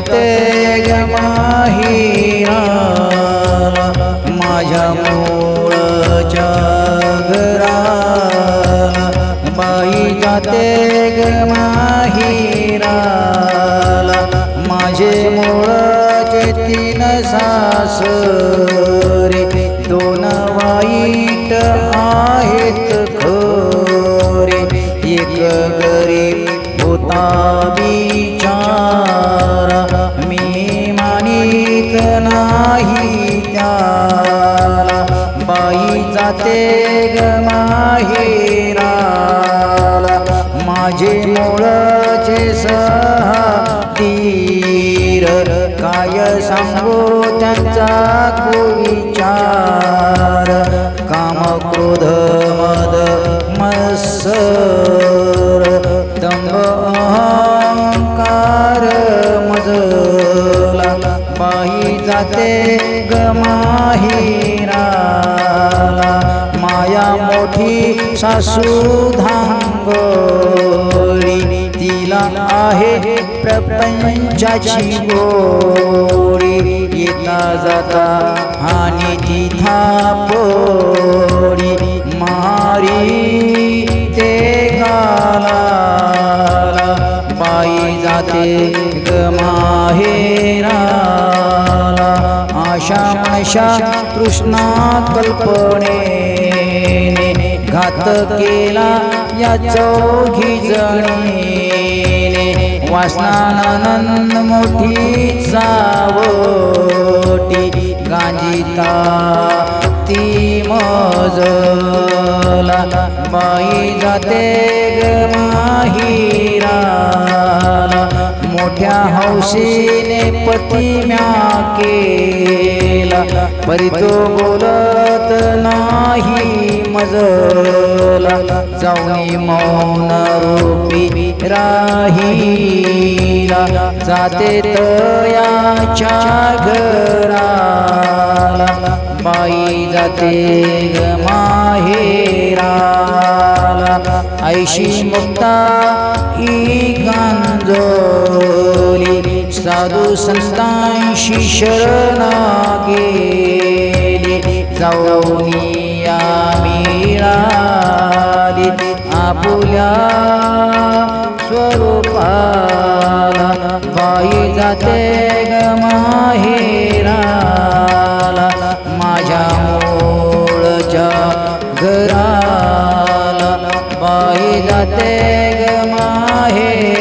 ते ग माहिरा माझ्या मूळच्या घरा बाई जाते ग माहिरा माझे मूळचे तीन सासरे दोन वाईट आहेत नाही त्याला. बाई जाते ग माहेराला. माझे सहा तीर काय सांगू त्यांचा कुविचार बाई जाते ग माहिराला माया मोठी सासू धांगोळी. तिला आहे प्रपंचाची गोरी येता जाता हानी तिथा पोरी मारी ते गाला पायी जाते ग माहेराला आशा मनशा कृष्णा कल्पनेने घात केला या चौघी जणी वासनानंद मोठी सावटी गांजिता ती मजला. बाई जाते ग मोठ्या हौशीने पती म्या केला. परी तो बोलत नाही मजला. जाऊनी मौन रूपी राहीला. जाते तयाच्या घराला. बाई जाते ग माहेरा ऐशी मुक्ता ई गांजोली साधू संतांशी शरणा गेली जाऊनी मिळाली आपुल्या स्वरूपाला बाई जाते गमा माही ते ग माहे